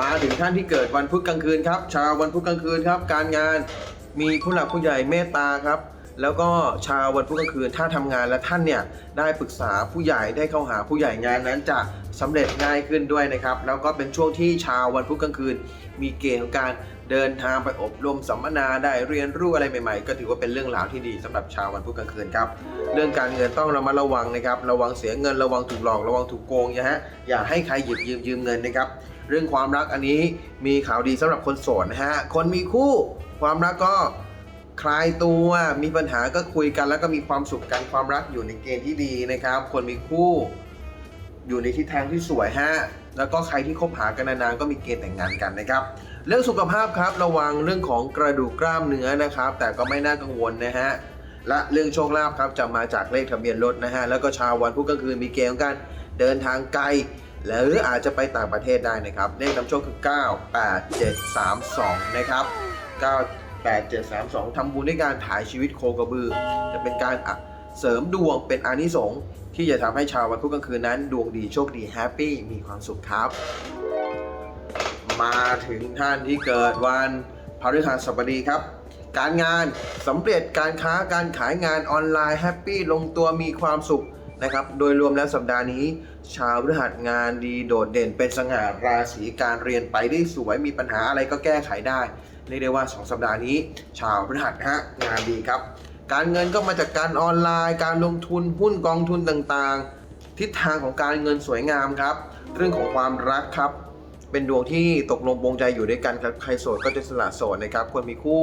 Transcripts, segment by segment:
มาถึงท่านที่เกิดวันพุธกลางคืนครับ ชาววันพุธกลางคืนครับ การงานมีผู้หลักผู้ใหญ่เมตตาครับ แล้วก็ชาววันพุธกลางคืนถ้าทำงานและท่านเนี่ยได้ปรึกษาผู้ใหญ่ได้เข้าหาผู้ใหญ่งานนั้นจะสำเร็จง่ายขึ้นด้วยนะครับแล้วก็เป็นช่วงที่ชาววันพุธกลางคืน มีเกณฑ์ของการเดินทางไปอบรมสัมมนาได้เรียนรู้อะไรใหม่ๆ ก็ถือว่าเป็นเรื่องราวที่ดีสำหรับชาววันพุธกลางคืนครับเรื่องการเงินต้องระมัดระวังนะครับระวังเสียเงินระวังถูกหลอกระวังถูกโกงนะฮะอย่าให้ใครหยิบยืมยืมเงินนะครับเรื่องความรักอันนี้มีข่าวดีสำหรับคนโสดนะฮะคนมีคู่ความรักก็ คลายตัวมีปัญหาก็คุยกันแล้วก็มีความสุขกันความรักอยู่ในเกณฑ์ที่ดีนะครับ คนมีคู่อยู่ในทิศทางที่สวยฮะแล้วก็ใครที่คบหากันนานๆก็มีเกณฑ์แต่งงานกันนะครับ เรื่องสุขภาพครับระวังเรื่องของกระดูกกล้ามเนื้อนะครับ แต่ก็ไม่น่ากังวลนะฮะและเรื่องโชคลาภครับจะมาจากเลขทะเบียนรถนะฮะแล้วก็ชาววันพุธกลางคืนมีเกณฑ์ของการเดินทางไกลหรืออาจจะไปต่างประเทศได้นะครับ เลขนำโชคคือ 9 8 7 3 2 นะครับ 9 8 7 3 2 ทำบุญด้วยการถ่ายชีวิตโคกระบือ จะเป็นการเสริมดวงเป็นอานิสงส์ที่จะทำให้ชาววันพุธกลางคืนนั้น ดวงดีโชคดีแฮปปี้มีความสุขครับ มาถึงท่านที่เกิดวันพฤหัสบดีครับ การงานสำเร็จการค้าการขายงานออนไลน์แฮปปี้ลงตัวมีความสุข นะครับ โดยรวมแล้วสัปดาห์นี้ ชาวพฤหัสงานดีโดดเด่นเป็นสง่าราศีการเรียนไปได้สวยมีปัญหาอะไรก็แก้ไขได้เรียกได้ว่า 2 สัปดาห์นี้ ชาวพฤหัสฮะงานดีครับ การเงินก็มาจากการออนไลน์ การลงทุนหุ้นกองทุนต่างๆ ทิศทางของการเงินสวยงามครับ เรื่องของความรักครับ เป็นดวงที่ตกลงปรงใจอยู่ด้วยกันครับใครโสดก็จะสละโสดนะครับคนมีคู่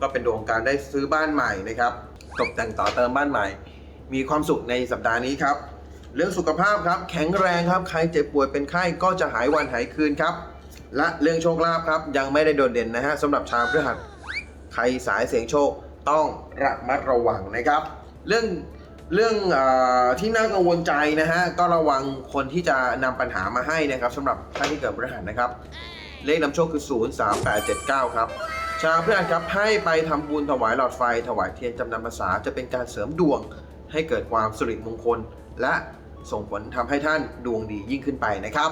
ก็เป็นดวงของการได้ซื้อบ้านใหม่นะครับตกแต่งต่อเติมบ้านใหม่ มีความสุขในสัปดาห์นี้ครับ เรื่องสุขภาพครับ แข็งแรงครับใครเจ็บป่วยเป็นไข้ก็จะหายวันหายคืนครับ และเรื่องโชคลาภครับ ยังไม่ได้โดดเด่นนะฮะสำหรับชาวพฤหัสใครสายเสียงโชคต้องระมัดระวังนะครับ เรื่องเรื่องอที่น่ากังวลใจนะฮะก็ระวังคนที่จะนำปัญหามาให้นะครับสำหรับท่านที่เกิดพฤหัสนะครับ เลขนำโชคคือ 0 3 8 7 9 ครับ ชาวพฤหัสครับให้ไปทำบุญถวายหลอดไฟถวายเทียนจำนำภาษาจะเป็นการเสริมดวง ให้เกิดความสุริมงคล และส่งผลทำให้ท่านดวงดียิ่งขึ้นไปนะครับ